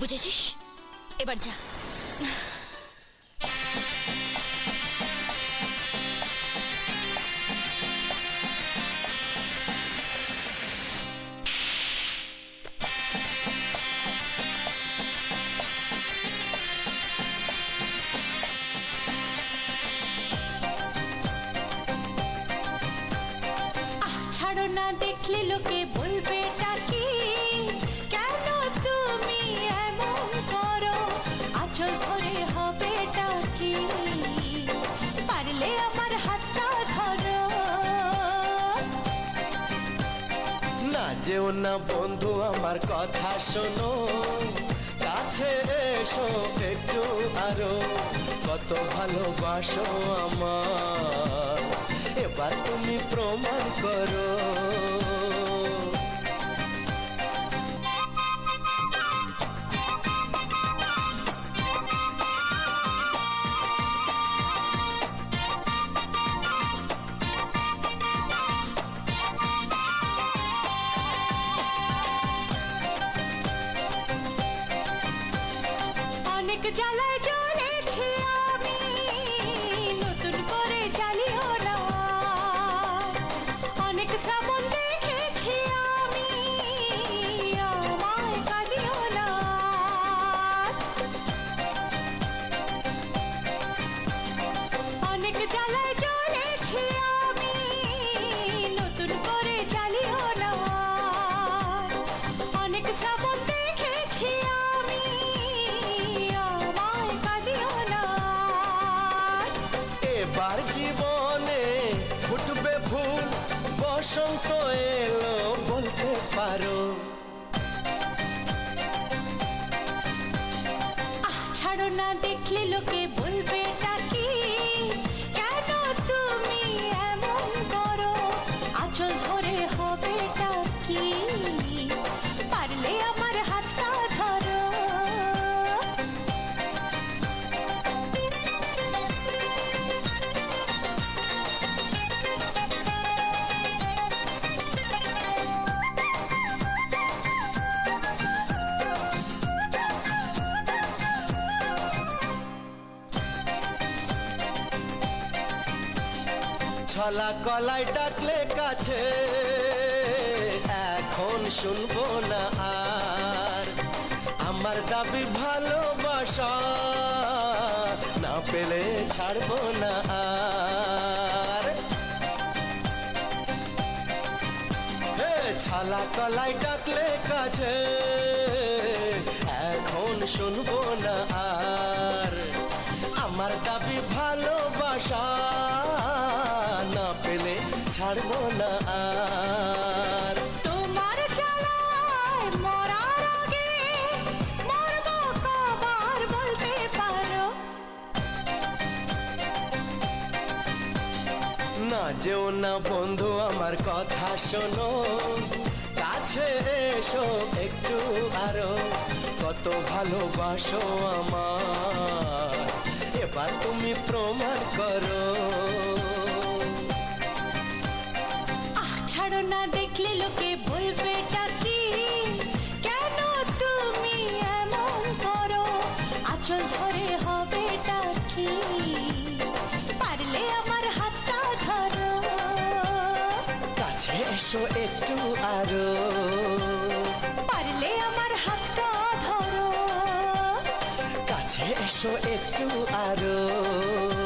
বুঝেছিস? এবার যা। দেখলে লোকে বলবে কি যেও না বন্ধু, আমার কথা শোনো। কাছে এসো একটু আরও। কত ভালোবাসো আমার। এবার তুমি প্রমাণ করো। এবার জীবনে ফুটবে ফুল বসন্ত এলো বলতে পারো। ছাড়ো না দেখলে লোকে বলবে ছলা কলাই ডাকলে কাছে। এখন শুনব না আর। আমার দাবি ভালোবাসা না পেলে ছাড়বো না আর। ছালা কলাই ডাকলে কাছে। এখন শুনব না আর। না যেও না বন্ধু, আমার কথা শোনো। কাছে এসো একটু আরও, কত ভালোবাসো আমার। এবার তুমি প্রমাণ করো। এসো একটু আরও। পারলে আমার হাতটা ধরো। কাছে এসো একটু আরও।